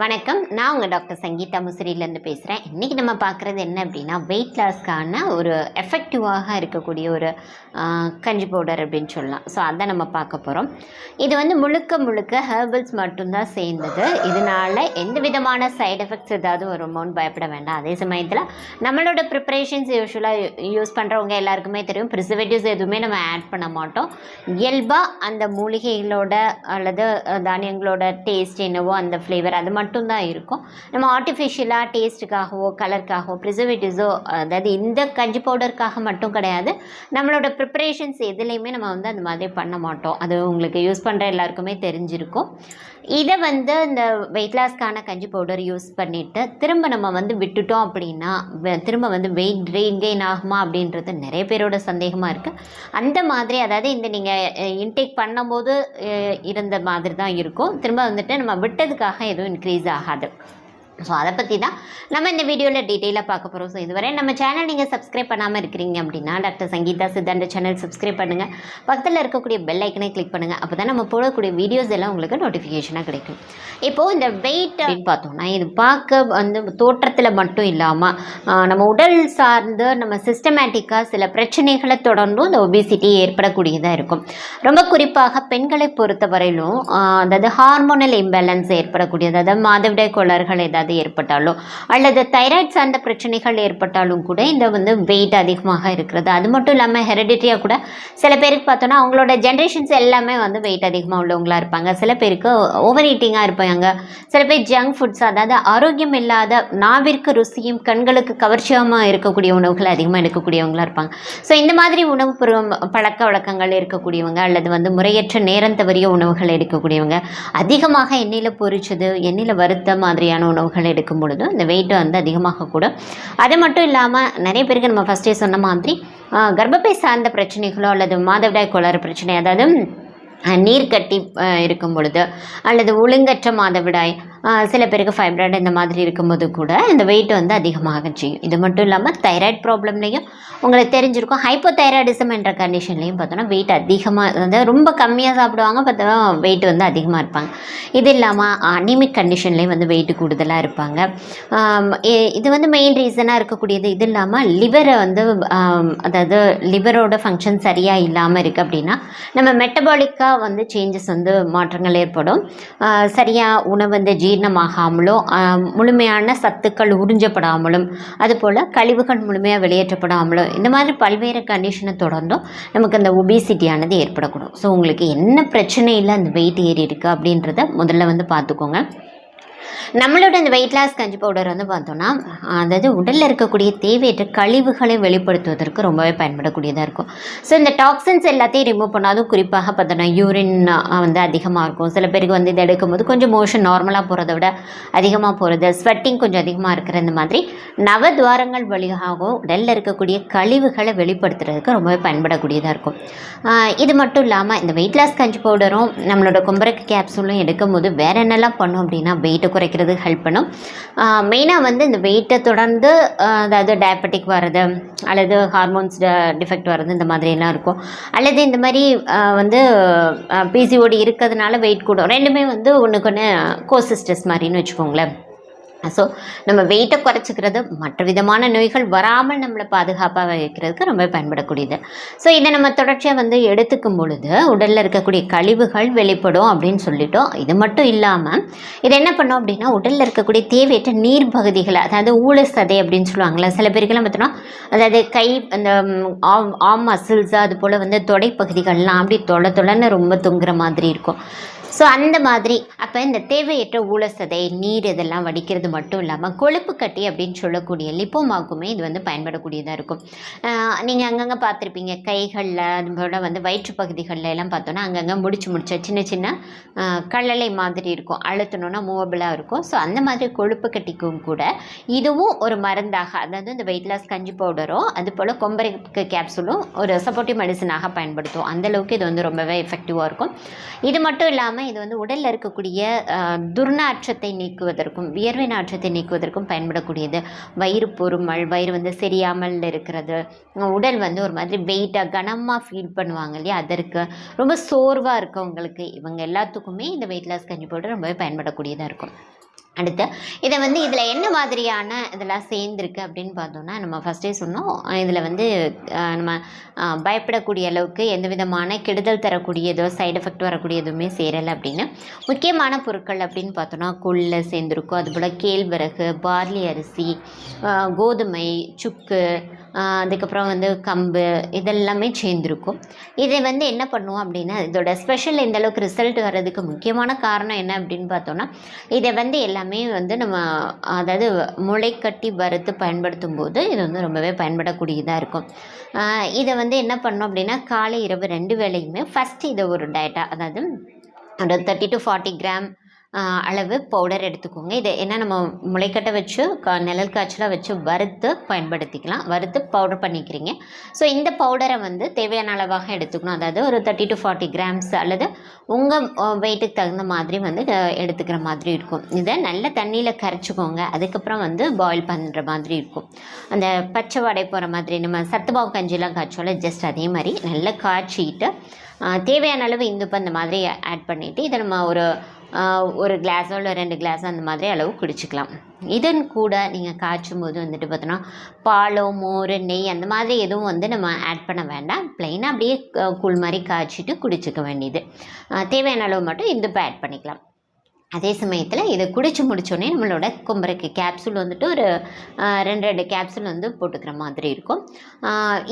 வணக்கம். நான் உங்கள் டாக்டர் சங்கீதா முசிறியிலேருந்து பேசுகிறேன் இன்றைக்கி நம்ம பார்க்குறது என்ன அப்படின்னா வெயிட் லாஸ்க்கான ஒரு எஃபெக்டிவாக இருக்கக்கூடிய ஒரு கஞ்சி பவுடர் அப்படின்னு சொல்லலாம். ஸோ அதை நம்ம பார்க்க போகிறோம் இது வந்து முழுக்க முழுக்க ஹெர்பல்ஸ் மட்டும்தான் சேர்ந்தது. இதனால் எந்த விதமான சைடு எஃபெக்ட்ஸ் ஏதாவது வருமோன்னு பயப்பட வேண்டாம். அதே சமயத்தில் நம்மளோட ப்ரிப்பரேஷன்ஸ் யூஸ்வலாக யூஸ் பண்ணுறவங்க எல்லாருக்குமே தெரியும். ப்ரிசர்வேட்டிவ்ஸ் எதுவுமே நம்ம ஆட் பண்ண மாட்டோம். இயல்பாக அந்த மூலிகைகளோட அல்லது தானியங்களோட டேஸ்ட் என்னவோ அந்த ஃப்ளேவர் அது மட்டும் மட்டும்தான் இருக்கும். நம்ம ஆர்டிஃபிஷியலாக டேஸ்ட்டுக்காகவோ கலருக்காகவோ ப்ரிசர்வேட்டிவ்ஸோ அதாவது இந்த கஞ்சி பவுடருக்காக மட்டும் கிடையாது. நம்மளோட ப்ரிப்பரேஷன்ஸ் எதுலேயுமே நம்ம வந்து அந்த மாதிரி பண்ண மாட்டோம். அது உங்களுக்கு யூஸ் பண்ணுற எல்லாருக்குமே தெரிஞ்சிருக்கும். இதை வந்து இந்த வெயிட் லாஸ்க்கான கஞ்சி பவுடர் யூஸ் பண்ணிவிட்டு திரும்ப நம்ம வந்து விட்டுட்டோம் அப்படின்னா திரும்ப வந்து வெயிட் ரீகெயின் ஆகுமா அப்படின்றது நிறைய பேரோட சந்தேகமாக இருக்குது அந்த மாதிரி அதாவது இந்த நீங்கள் இன்டேக் பண்ணும்போது இருந்த மாதிரி தான் இருக்கும். திரும்ப வந்துட்டு நம்ம விட்டதுக்காக எதுவும் இன்க்ரீஸ் ஆகாது. ஸோ அதை பற்றி தான் நம்ம இந்த வீடியோவில் டீட்டெயிலாக பார்க்க போகிறோம் ஸோ இதுவரை நம்ம சேனல் நீங்கள் சப்ஸ்கிரைப் பண்ணாமல் இருக்கிறீங்க அப்படின்னா doctor Sangeetha Siddhanta channel subscribe பண்ணுங்கள் பக்கத்தில் இருக்கக்கூடிய பெல் ஐக்கனை கிளிக் பண்ணுங்கள் அப்போ தான் நம்ம போடக்கூடிய வீடியோஸ் எல்லாம் உங்களுக்கு நோட்டிஃபிகேஷனாக கிடைக்கும். இப்போது இந்த வெயிட் அப்படின்னு பார்த்தோம்னா இது பார்க்க வந்து தோற்றத்தில் மட்டும் இல்லாமல் நம்ம உடல் சார்ந்து நம்ம சிஸ்டமேட்டிக்காக சில பிரச்சனைகளை தொடர்ந்தும் இந்த ஒபிசிட்டி ஏற்படக்கூடியதாக இருக்கும். ரொம்ப குறிப்பாக பெண்களை பொறுத்தவரையிலும் அதாவது ஹார்மோனல் இம்பேலன்ஸ் ஏற்படக்கூடியது. அதாவது மாதவிடாய் கோளாறுகள் ஏதாவது ஏற்பட்டாலோ அல்லது தைராய்ட் சார்ந்த பிரச்சனைகள் ஏற்பட்டாலும் கூட இந்த வந்து வெயிட் அதிகமாக இருக்கிறது. அது மட்டும் இல்லாமல் ஹெரிடிட்டியாக கூட சில பேருக்கு பார்த்தோன்னா அவங்களோட ஜென்ரேஷன்ஸ் எல்லாமே வந்து வெயிட் அதிகமாக உள்ளவங்களாக இருப்பாங்க. சில பேருக்கு ஓவர் ஈட்டிங்காக இருப்பாங்க. சில பேர் ஜங்க் ஃபுட்ஸ் அதாவது ஆரோக்கியம் இல்லாத நாவிற்கு ருசியும் கண்களுக்கு கவர்ச்சியமாக இருக்கக்கூடிய உணவுகள் அதிகமாக எடுக்கக்கூடியவங்களாக இருப்பாங்க. ஸோ இந்த மாதிரி உணவு பருவம் பழக்க வழக்கங்கள் இருக்கக்கூடியவங்க அல்லது வந்து முறையற்ற நேரம் தவறிய உணவுகள் எடுக்கக்கூடியவங்க அதிகமாக எண்ணெயில் பொரிச்சது எண்ணெயில் வறுத்த மாதிரியான உணவுகள் எடுக்கும் பொழுது இந்த வெயிட் வந்து அதிகமாக கூடும். அது மட்டும் இல்லாமல் நிறைய பேருக்கு நம்ம ஃபஸ்ட்டே சொன்ன மாதிரி ஆஹ், கர்ப்பப்பை சார்ந்த பிரச்சனைகளோ அல்லது மாதவிடாய் கோளாறு பிரச்சனை அதாவது அஹ், நீர் கட்டி அஹ், இருக்கும் பொழுது அல்லது ஒழுங்கற்ற மாதவிடாய் சில பேருக்கு ஃபைப்ராய்டு இந்த மாதிரி இருக்கும்போது கூட இந்த வெயிட் வந்து அதிகமாக செய்யும். இது மட்டும் இல்லாமல் தைராய்டு ப்ராப்ளம்லேயும் உங்களுக்கு தெரிஞ்சிருக்கும். ஹைப்போ தைராய்டிசம் என்ற கண்டிஷன்லேயும் பார்த்தோன்னா வெயிட் அதிகமாக வந்து ரொம்ப கம்மியாக சாப்பிடுவாங்க பார்த்தா வெயிட் வந்து அதிகமாக இருப்பாங்க. இது இல்லாமல் அனிமிக் கண்டிஷன்லேயும் வந்து வெயிட் கூடுதலாக இருப்பாங்க. இது வந்து மெயின் ரீசனாக இருக்கக்கூடியது. இது இல்லாமல் லிவரை வந்து அதாவது லிவரோட ஃபங்க்ஷன் சரியாக இல்லாமல் இருக்குது அப்படின்னா நம்ம மெட்டபாலிக்காக வந்து சேஞ்சஸ் வந்து மாற்றங்கள் ஏற்படும். சரியாக உணவு வந்து ஜீரணமாகாமலோ முழுமையான சத்துக்கள் உறிஞ்சப்படாமலும் அதுபோல் கழிவுகள் முழுமையாக வெளியேற்றப்படாமலும் இந்த மாதிரி பல்வேறு கண்டிஷனை தொடர்ந்தும் நமக்கு அந்த ஒபிசிட்டியானது ஏற்படக்கூடும். ஸோ உங்களுக்கு என்ன பிரச்சனையில் அந்த வெயிட் ஏறி இருக்குது அப்படின்றத முதல்ல வந்து பார்த்துக்கோங்க. நம்மளோட இந்த வெயிட் லாஸ் கஞ்சி பவுடர் வந்து பார்த்தோன்னா அதாவது உடலில் இருக்கக்கூடிய தேவையற்ற கழிவுகளை வெளிப்படுத்துவதற்கு ரொம்பவே பயன்படக்கூடியதாக இருக்கும். ஸோ இந்த டாக்ஸின்ஸ் எல்லாத்தையும் ரிமூவ் பண்ணாலும் குறிப்பாக பார்த்தோன்னா யூரின் வந்து அதிகமாக இருக்கும். சில பேருக்கு வந்து இதை எடுக்கும்போது கொஞ்சம் மோஷன் நார்மலாக போகிறத விட அதிகமாக போகிறது ஸ்வெட்டிங் கொஞ்சம் அதிகமாக இருக்கிற இந்த மாதிரி நவத்வாரங்கள் வழியாகவும் உடலில் இருக்கக்கூடிய கழிவுகளை வெளிப்படுத்துறதுக்கு ரொம்பவே பயன்படக்கூடியதாக இருக்கும். இது மட்டும் இல்லாமல் இந்த வெயிட் லாஸ் கஞ்சி பவுடரும் நம்மளோட கும்பரக்கு கேப்சூலும் எடுக்கும்போது வேற என்னெல்லாம் பண்ணும் அப்படின்னா வெயிட்டு குறைக்கிறது ஹெல்ப் பண்ணும். மெயினாக வந்து இந்த வெயிட்டை தொடர்ந்து அதாவது டயபெட்டிக் வர்றது அல்லது ஹார்மோன்ஸ் டிஃபெக்ட் வர்றது இந்த மாதிரியெல்லாம் இருக்கும். அல்லது இந்த மாதிரி வந்து பிசிஓடி இருக்கிறதுனால வெயிட் கூடும். ரெண்டுமே வந்து ஒன்றுக்கு ஒன்று கோசிஸ்டஸ் மாதிரின்னு வச்சுக்கோங்களேன். ஸோ நம்ம வெயிட்டை குறைச்சிக்கிறது மற்ற விதமான நோய்கள் வராமல் நம்மளை பாதுகாப்பாக வைக்கிறதுக்கு ரொம்ப பயன்படக்கூடியது. ஸோ இதை நம்ம தொடர்ச்சியாக வந்து எடுத்துக்கும் பொழுது உடலில் இருக்கக்கூடிய கழிவுகள் வெளிப்படும் அப்படின்னு சொல்லிட்டோம். இது மட்டும் இல்லாமல் இது என்ன பண்ணோம் அப்படின்னா உடலில் இருக்கக்கூடிய தேவையற்ற நீர் பகுதிகளை அதாவது ஊழ சதை அப்படின்னு சொல்லுவாங்களே சில பேருக்கெல்லாம் பார்த்தோன்னா அதாவது கை அந்த ஆம் ஆம் மசில்ஸ் அது போல் வந்து தொடை பகுதிகள்லாம் அப்படி தொலை தொலைன்னு ரொம்ப தொங்குற மாதிரி இருக்கும். ஸோ அந்த மாதிரி அப்போ இந்த தேவையற்ற ஊழசதை நீர் இதெல்லாம் வடிக்கிறது மட்டும் இல்லாமல் கொழுப்பு கட்டி அப்படின்னு சொல்லக்கூடிய லிப்போமாக்குமே இது வந்து பயன்படக்கூடியதாக இருக்கும். நீங்கள் அங்கங்கே பார்த்துருப்பீங்க கைகளில் அதோட வந்து வயிற்று பகுதிகளில் எல்லாம் பார்த்தோன்னா அங்கங்கே முடிச்சு முடிச்ச சின்ன சின்ன கல்லலை மாதிரி இருக்கும். அழுத்தணும்னா மூவபிளாக இருக்கும். ஸோ அந்த மாதிரி கொழுப்பு கட்டிக்கும் கூட இதுவும் ஒரு மருந்தாக அதாவது இந்த வெயிட் லாஸ் கஞ்சி பவுடரும் அது போல் கொம்பரைக்கு கேப்சூலும் ஒரு சப்போர்ட்டிவ் மெடிசனாக பயன்படுத்தும். அந்தளவுக்கு இது வந்து ரொம்பவே எஃபெக்டிவாக இருக்கும். இது மட்டும் இல்லாமல் இது வந்து உடலில் இருக்கக்கூடிய துர்நாற்றத்தை நீக்குவதற்கும் வியர்வை நாற்றத்தை நீக்குவதற்கும் பயன்படக்கூடியது. வயிறு பொறுமல் வயிறு வந்து சரியாமல் இருக்கிறது. உடல் வந்து ஒரு மாதிரி வெயிட்டாக கனமாக ஃபீல் பண்ணுவாங்க இல்லையா? அதற்கு ரொம்ப சோர்வாக இருக்கவங்களுக்கு இவங்க எல்லாத்துக்குமே இந்த வெயிட் லாஸ் கஞ்சி பவுடர் ரொம்பவே பயன்படக்கூடியதாக இருக்கும். அடுத்து இதை வந்து இதில் என்ன மாதிரியான இதெல்லாம் சேர்ந்துருக்கு அப்படின்னு பார்த்தோம்னா நம்ம ஃபஸ்ட்டே சொன்னோம். இதில் வந்து நம்ம பயப்படக்கூடிய அளவுக்கு எந்த விதமான கெடுதல் தரக்கூடியதோ சைடு எஃபெக்ட் வரக்கூடிய எதுவுமே சேரலை அப்படின்னு. முக்கியமான பொருட்கள் அப்படின்னு பார்த்தோன்னா கொள்ளை சேர்ந்துருக்கும். அதுபோல் கேழ்வரகு பார்லி அரிசி கோதுமை சுக்கு அதுக்கப்புறம் வந்து கம்பு இதெல்லாமே சேர்ந்துருக்கும். இதை வந்து என்ன பண்ணுவோம் அப்படின்னா இதோட ஸ்பெஷல் இந்த அளவுக்கு ரிசல்ட் வர்றதுக்கு முக்கியமான காரணம் என்ன அப்படின்னு பார்த்தோன்னா இதை வந்து எல்லாமே வந்து நம்ம அதாவது முளை கட்டி வறுத்து பயன்படுத்தும் போது இது வந்து ரொம்பவே பயன்படக்கூடியதாக இருக்கும். இதை வந்து என்ன பண்ணோம் அப்படின்னா காலை இரவு ரெண்டு வேளையுமே ஃபஸ்ட்டு இதை ஒரு டயட்டாக அதாவது ஒரு தேர்ட்டி டு ஃபார்ட்டி கிராம் அளவு பவுடர் எடுத்துக்கோங்க. இதை என்ன நம்ம முளைக்கட்டை வச்சு கா நிழல் காய்ச்சலாக வச்சு வறுத்து பயன்படுத்திக்கலாம். வறுத்து பவுடர் பண்ணிக்கிறீங்க. ஸோ இந்த பவுடரை வந்து தேவையான அளவாக எடுத்துக்கணும். அதாவது ஒரு தேர்ட்டி டு ஃபார்ட்டி கிராம்ஸ் அல்லது உங்கள் வெயிட்டுக்கு தகுந்த மாதிரி வந்து எடுத்துக்கிற மாதிரி இருக்கும். இதை நல்ல தண்ணியில் கரைச்சிக்கோங்க. அதுக்கப்புறம் வந்து பாயில் பண்ணுற மாதிரி இருக்கும். அந்த பச்சை வடை போகிற மாதிரி நம்ம சத்துமாவு கஞ்சிலாம் காய்ச்சோல ஜஸ்ட் அதே மாதிரி நல்லா காய்ச்சிட்டு தேவையான அளவு இந்துப்பு அந்த மாதிரி ஆட் பண்ணிவிட்டு இதை நம்ம ஒரு ஒரு கிளாஸோ இல்லை ரெண்டு கிளாஸோ அந்த மாதிரி அளவு குடிச்சிக்கலாம். இதன் கூட நீங்கள் காய்ச்சும் போது வந்துட்டு பார்த்தோன்னா பாலோ மோர் நெய் அந்த மாதிரி எதுவும் வந்து நம்ம ஆட் பண்ண வேண்டாம். ப்ளைனாக அப்படியே கூழ் மாதிரி காய்ச்சிட்டு குடிச்சிக்க வேண்டியது. தேவையான அளவு மட்டும் இந்துப்பு ஆட் பண்ணிக்கலாம். அதே சமயத்தில் இதை குடிச்சு முடித்தோடனே நம்மளோட கும்பரைக்கு கேப்சூல் வந்துட்டு ஒரு ரெண்டு ரெண்டு கேப்சூல் வந்து போட்டுக்கிற மாதிரி இருக்கும்.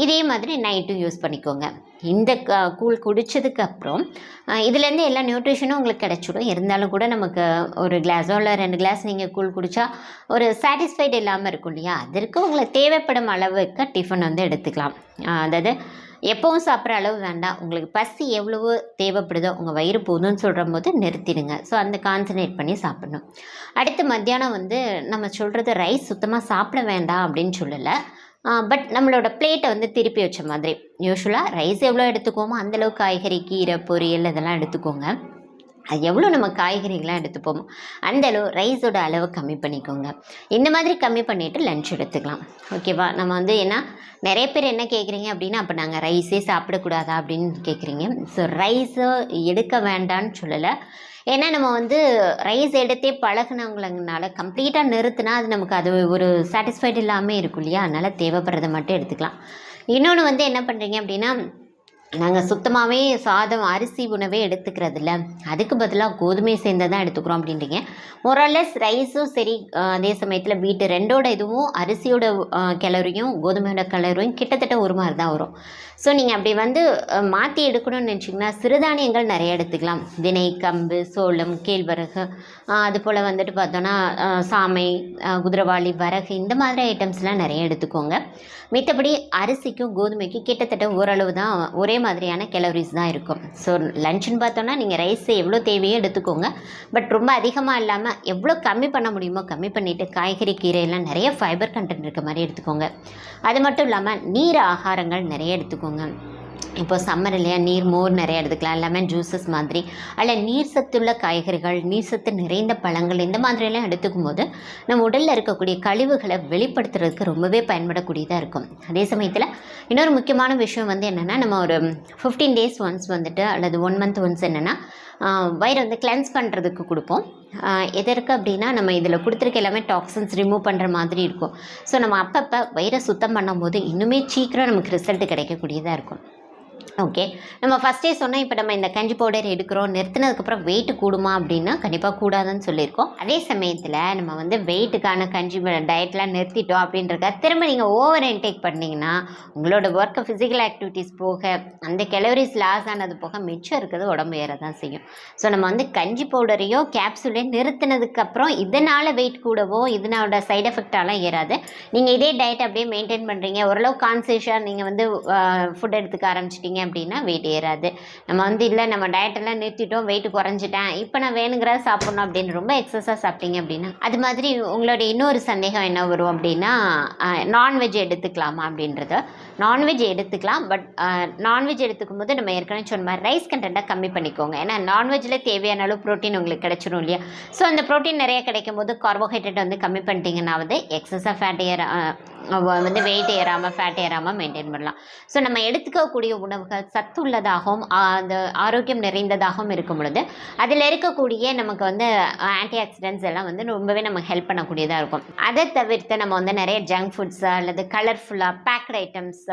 இதே மாதிரி நைட்டும் யூஸ் பண்ணிக்கோங்க. இந்த கூழ் குடித்ததுக்கப்புறம் இதுலேருந்து எல்லா நியூட்ரிஷனும் உங்களுக்கு கிடச்சிடும். இருந்தாலும் கூட நமக்கு ஒரு கிளாஸோ இல்லை ரெண்டு கிளாஸ் நீங்கள் கூழ் குடித்தா ஒரு சாட்டிஸ்ஃபைடு இல்லாமல் இருக்கும் இல்லையா? அதற்கு உங்களுக்கு தேவைப்படும் அளவுக்கு டிஃபன் வந்து எடுத்துக்கலாம். அதாவது எப்பவும் சாப்பிட்ற அளவு வேண்டாம். உங்களுக்கு பசி எவ்வளவு தேவைப்படுதோ உங்கள் வயிறு போதும்னு சொல்கிற போது நிறுத்திடுங்க. ஸோ அந்த கான்சன்ட்ரேட் பண்ணி சாப்பிடணும். அடுத்து மத்தியானம் வந்து நம்ம சொல்கிறது ரைஸ் சுத்தமாக சாப்பிட வேண்டாம் அப்படின்னு சொல்லலை. பட் நம்மளோட பிளேட்டை வந்து திருப்பி வச்ச மாதிரி. யூஸ்வலாக ரைஸ் எவ்வளோ எடுத்துக்கோமோ அந்தளவு காய்கறி கீரை பொரியல் இதெல்லாம் எடுத்துக்கோங்க. அது எவ்வளோ நம்ம காய்கறிகள்லாம் எடுத்துப்போமோ அந்த அளவு ரைஸோட அளவு கம்மி பண்ணிக்கோங்க. இந்த மாதிரி கம்மி பண்ணிவிட்டு லன்ச் எடுத்துக்கலாம். ஓகேவா நம்ம வந்து ஏன்னா நிறைய பேர் என்ன கேட்குறீங்க அப்படின்னா அப்போ நாங்கள் ரைஸே சாப்பிடக்கூடாதா அப்படின்னு கேட்குறீங்க ஸோ ரைஸோ எடுக்க வேண்டான்னு சொல்லலை. ஏன்னா நம்ம வந்து ரைஸ் எடுத்தே பழகினவங்களங்கனால கம்ப்ளீட்டாக நிறுத்தினா அது நமக்கு அது ஒரு சாட்டிஸ்ஃபைடு இல்லாமல் இருக்கும் இல்லையா? அதனால் தேவைப்படுறதை மட்டும் எடுத்துக்கலாம். இன்னொன்று வந்து என்ன பண்ணுறீங்க அப்படின்னா நாங்கள் சுத்தமாகவே சாதம் அரிசி உணவே எடுத்துக்கிறது அதுக்கு பதிலாக கோதுமை சேர்ந்து தான் எடுத்துக்கிறோம் அப்படின்றீங்க. மொரலஸ் ரைஸும் சரி அதே சமயத்தில் வீட்டு ரெண்டோட இதுவும் அரிசியோட கிளறியும் கோதுமையோட கிளறியும் கிட்டத்தட்ட ஒரு மாதிரி தான் வரும். ஸோ நீங்கள் அப்படி வந்து மாற்றி எடுக்கணும்னு நினச்சிங்கன்னா சிறுதானியங்கள் நிறைய எடுத்துக்கலாம். தினை கம்பு சோளம் கேழ்வரகு அது போல் வந்துட்டு பார்த்தோன்னா சாமை குதிரவாளி வரகு இந்த மாதிரி ஐட்டம்ஸ்லாம் நிறைய எடுத்துக்கோங்க. மித்தபடி அரிசிக்கும் கோதுமைக்கும் கிட்டத்தட்ட ஓரளவு தான் ஒரே மாதிரியான கேலரிஸ் தான் இருக்கும். ஸோ லஞ்சுன்னு பார்த்தோன்னா நீங்கள் ரைஸ் எவ்வளோ தேவையோ எடுத்துக்கோங்க. பட் ரொம்ப அதிகமாக இல்லாமல் எவ்வளோ கம்மி பண்ண முடியுமோ கம்மி பண்ணிவிட்டு காய்கறி கீரையெல்லாம் நிறைய ஃபைபர் கண்டென்ட் இருக்க மாதிரி எடுத்துக்கோங்க. அது மட்டும் இல்லாமல் நீர் ஆகாரங்கள் நிறைய எடுத்துக்கோங்க. இப்போ சம்மர் இல்லையா? நீர் மோர் நிறைய எடுத்துக்கலாம். லெமன் ஜூஸஸ் மாதிரி. அல்ல நீர் சத்துள்ள காய்கறிகள் நீர் சத்து நிறைந்த பழங்கள் இந்த மாதிரியெல்லாம் எடுத்துக்கும் போது நம்ம உடலில் இருக்கக்கூடிய கழிவுகளை வெளிப்படுத்துறதுக்கு ரொம்பவே பயன்படக்கூடியதாக இருக்கும். அதே சமயத்தில் இன்னொரு முக்கியமான விஷயம் வந்து என்னென்னா நம்ம ஒரு ஃபிஃப்டீன் டேஸ் ஒன்ஸ் வந்துட்டு அல்லது ஒன் மந்த் ஒன்ஸ் என்னென்னா வயிறை வந்து கிளென்ஸ் பண்ணுறதுக்கு கொடுப்போம். எதற்கு அப்படின்னா நம்ம இதில் கொடுத்துருக்க எல்லாமே டாக்ஸின்ஸ் ரிமூவ் பண்ணுற மாதிரி இருக்கும். ஸோ நம்ம அப்பப்போ வயிறை சுத்தம் பண்ணும்போது இன்னுமே சீக்கிரம் நமக்கு ரிசல்ட் கிடைக்கக்கூடியதாக இருக்கும். ஓகே நம்ம ஃபஸ்ட்டே சொன்னால் இப்போ நம்ம இந்த கஞ்சி பவுடர் எடுக்கிறோம் நிறுத்தினதுக்கப்புறம் வெயிட் கூடுமா அப்படின்னா கண்டிப்பாக கூடாதுன்னு சொல்லியிருக்கோம். அதே சமயத்தில் நம்ம வந்து வெயிட்டுக்கான கஞ்சி டயட்லாம் நிறுத்திட்டோம் அப்படின்றக்க திரும்ப நீங்கள் ஓவர் இன்டேக் பண்ணிங்கன்னா உங்களோட ஒர்க்கு ஃபிசிக்கல் ஆக்டிவிட்டீஸ் போக அந்த கெலோரிஸ் லாஸ் ஆனது போக மிச்சம் இருக்கிறது உடம்பு ஏற தான் செய்யும். ஸோ நம்ம வந்து கஞ்சி பவுடரையோ கேப்சூலையும் நிறுத்தினதுக்கப்புறம் இதனால் வெயிட் கூடவோ இதனோட சைடு எஃபெக்டாலாம் ஏறாது. நீங்கள் இதே டயட் அப்படியே மெயின்டைன் பண்ணுறீங்க ஓரளவு கான்சியஸாக நீங்கள் வந்து ஃபுட் எடுத்துக்க ஆரம்பிச்சிட்டிங்க அப்படின்னா வெயிட் ஏறாது. நம்ம வந்து இல்லை நம்ம டயட்டெல்லாம் நிறுத்திட்டோம் வெயிட் குறைஞ்சிட்டேன். இப்போ நான் வேணுங்கிறத சாப்பிட்ணும் அப்படின்னு ரொம்ப எக்ஸஸாக சாப்பிட்டீங்க அப்படின்னா அது மாதிரி உங்களோட இன்னொரு சந்தேகம் என்ன வரும் அப்படின்னா நான்வெஜ் எடுத்துக்கலாமா அப்படின்றது. நான்வெஜ் எடுத்துக்கலாம் பட் நான்வெஜ் எடுத்துக்கும் போது நம்ம ஏற்கனவே சொன்ன மாதிரி ரைஸ் கண்டென்ட்டாக கம்மி பண்ணிக்கோங்க. ஏன்னா நான்வெஜ்ஜில் தேவையான அளவு ப்ரோட்டீன் உங்களுக்கு கிடைச்சிடும் இல்லையா? ஸோ அந்த ப்ரோட்டீன் நிறைய கிடைக்கும் போது கார்போஹைட்ரேட் வந்து கம்மி பண்ணிட்டீங்கன்னா வந்து எக்ஸஸாக ஃபேட் ஏற வந்து வெயிட் ஏறாமல் ஃபேட் ஏறாமல் மெயின்டைன் பண்ணலாம். ஸோ நம்ம எடுத்துக்கக்கூடிய உணவுகள் சத்துள்ளதாகவும் அந்த ஆரோக்கியம் நிறைந்ததாகவும் இருக்கும் பொழுது அதில் இருக்கக்கூடிய நமக்கு வந்து ஆன்டி ஆக்சிடென்ட்ஸ் எல்லாம் வந்து ரொம்பவே நமக்கு ஹெல்ப் பண்ணக்கூடியதாக இருக்கும். அதை தவிர்த்து நம்ம வந்து நிறைய ஜங்க் ஃபுட்ஸ் அல்லது கலர்ஃபுல்லாக baked items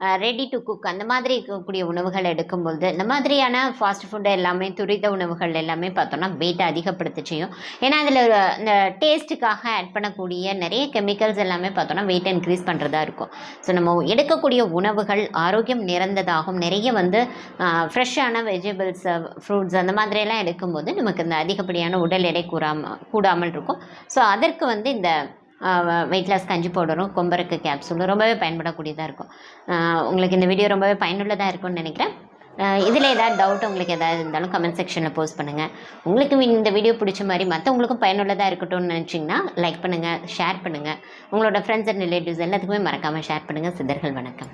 ready to cook அந்த மாதிரி இருக்கக்கூடிய உணவுகள் எடுக்கும்பொழுது இந்த மாதிரியான ஃபாஸ்ட் ஃபுட்டு எல்லாமே துரித உணவுகள் எல்லாமே பார்த்தோம்னா வெயிட்டை அதிகப்படுத்த செய்யும் ஏன்னா அதில் இந்த டேஸ்ட்டுக்காக ஆட் பண்ணக்கூடிய நிறைய கெமிக்கல்ஸ் எல்லாமே பார்த்தோம்னா வெயிட் இன்க்ரீஸ் பண்ணுறதா இருக்கும். ஸோ நம்ம எடுக்கக்கூடிய உணவுகள் ஆரோக்கியம் நிறந்ததாகும் நிறைய வந்து ஃப்ரெஷ்ஷான வெஜிடபிள்ஸ் ஃப்ரூட்ஸ் அந்த மாதிரியெல்லாம் எடுக்கும்போது நமக்கு இந்த அதிகப்படியான உடல் எடை கூறாமல் கூடாமல் இருக்கும். ஸோ அதற்கு வந்து இந்த வெயிட் லாஸ் கஞ்சி பவுடரும் கொம்பரக்கு கேப்சூலும் ரொம்பவே பயன்படக்கூடியதாக இருக்கும். உங்களுக்கு இந்த வீடியோ ரொம்பவே பயனுள்ளதாக இருக்கும்னு நினைக்கிறேன். இதில் ஏதாவது டவுட் உங்களுக்கு ஏதாவது இருந்தாலும் கமெண்ட் செக்ஷனில் போஸ்ட் பண்ணுங்கள் உங்களுக்கு இந்த வீடியோ பிடிச்ச மாதிரி மற்றவங்களுக்கும் பயனுள்ளதாக இருக்கட்டும்னு நினச்சிங்கன்னா லைக் பண்ணுங்கள் ஷேர் பண்ணுங்கள் உங்களோட ஃப்ரெண்ட்ஸ் அண்ட் ரிலேட்டிவ்ஸ் எல்லாத்துக்குமே மறக்காமல் ஷேர் பண்ணுங்கள் சிதர்கள் வணக்கம்.